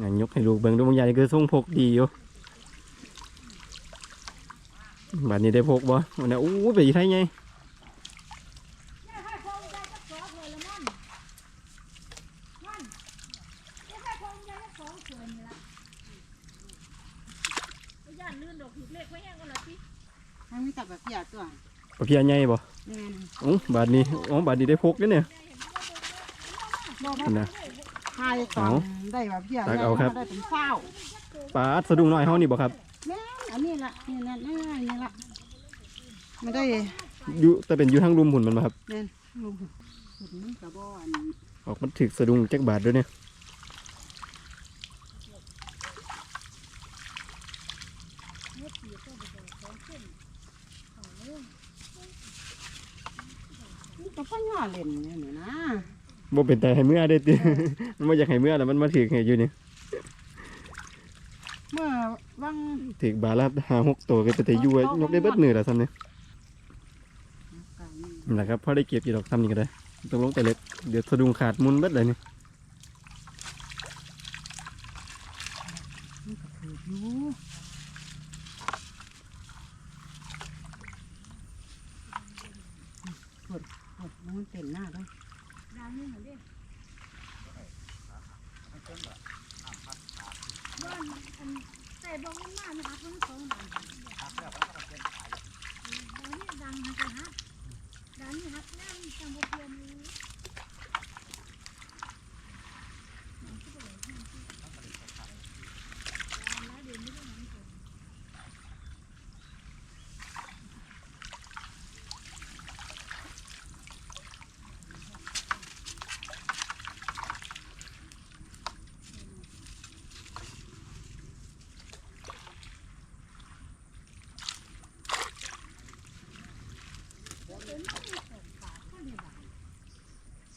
งานยกให้ลูกเบิ่งดูบางอย่างนี่คือทรงพกดีอยู่บัดนี้ได้พกบ่วันนี้อู้ไปอีไทยไงให้คงใจก็สองเลยละมันมันให้คงใจก็สองส่วนนี่ละก็ย่านลื่นดอกผิดเลขไว้ยังกันละพี่มันมีแต่แบบเปียตัวเปียใหญ่บ่อู้บาดนี้อ๋อบาดนี้ได้พกเด้อเนี่ยบ่นั่นมานะ ทายก่อนได้แบบเปียกตักเอาครับ ได้เป็นเศร้าปลาสะดุ้งน้อยเฮานี่บ่ครับ แม่นอันนี้ละนี่นั่นง่ายๆนี่ละไม่ได้อยู่แต่เป็นอยู่ทางรุมหุ่นมันบ่ครับ แม่นลุงสุดมันกระบอนออกมันถึกสะดุ้งจักบาทด้วยเนี่ยนี่ก็พ่อย่อเล่นเนี่ยนี่นะ บ่เป็นแต่ให้เมื่อได้ติมันบ่อยากให้เมื่อแล้วมันมาถึกให้อยู่นี่เมื่อวังถึกบาทละห้าหกตัวก็เป็นแต่อยู่ไว้ยกได้เบิดมือแล้วซ้ำเนี่ยนั่นแหละครับพอได้เก็บอยู่ดอกทำนี่ก็ได้ต้องลงแต่เล็กเดี๋ยวสะดุ้งขาดมุนเบิดเลยนี่มันก็ถืออยู่ปวดปวดมันเต็มหน้าเลย ดานนี่เหมือนเดิมบ้านอัน ดงมันมานะคะทั้งสองด่านด่านนี้ดังฮะจะฮะด่านนี้ฮักนั่งจังบเพียนนี้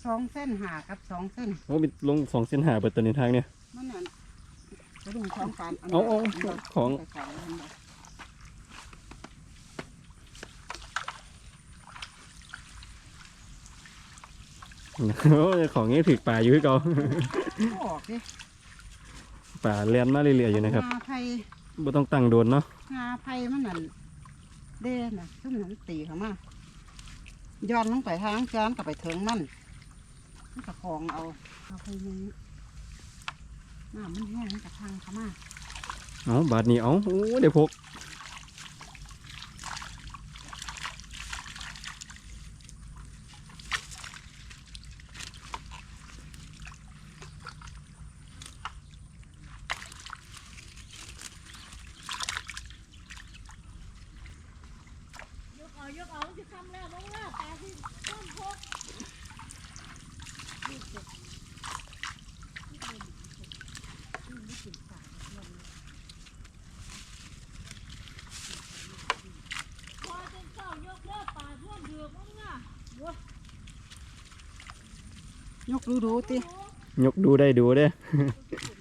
สองเส้นหากับสองเส้นโอ้มีลงสองเส้นหาเบิดตัวในทางเนี่ยมันนั่นกระดุมสองการเอาเอาของไปขายมันบ่โอ้ยของนี้ถึกป่าอยู่คือเก่าออกดิป่าเลียนมาเรื่อยๆอยู่นะครับงาไผ่บ่ต้องตั้งโดนเนาะงาไผ่มันนั่นเด่น่ะซึ่งมันตีเขามา ย้อนลงไปทางย้อนกลับไปถึงมันมันก็คลองเอาเอาไปยิงน้ำมันแห้งมันกับทางเขามาเอาบาทนี้เอาโอ้เดี๋ยวพกยกเอายกเอาที่ทำแล้วลงแล้วตาที่ต้นพกพอจนเจ้ายกเลิกป่าท่วมเดือดมั้งน่ะโว้ย ยกดูดูติยกดูได้ดูเด้อโ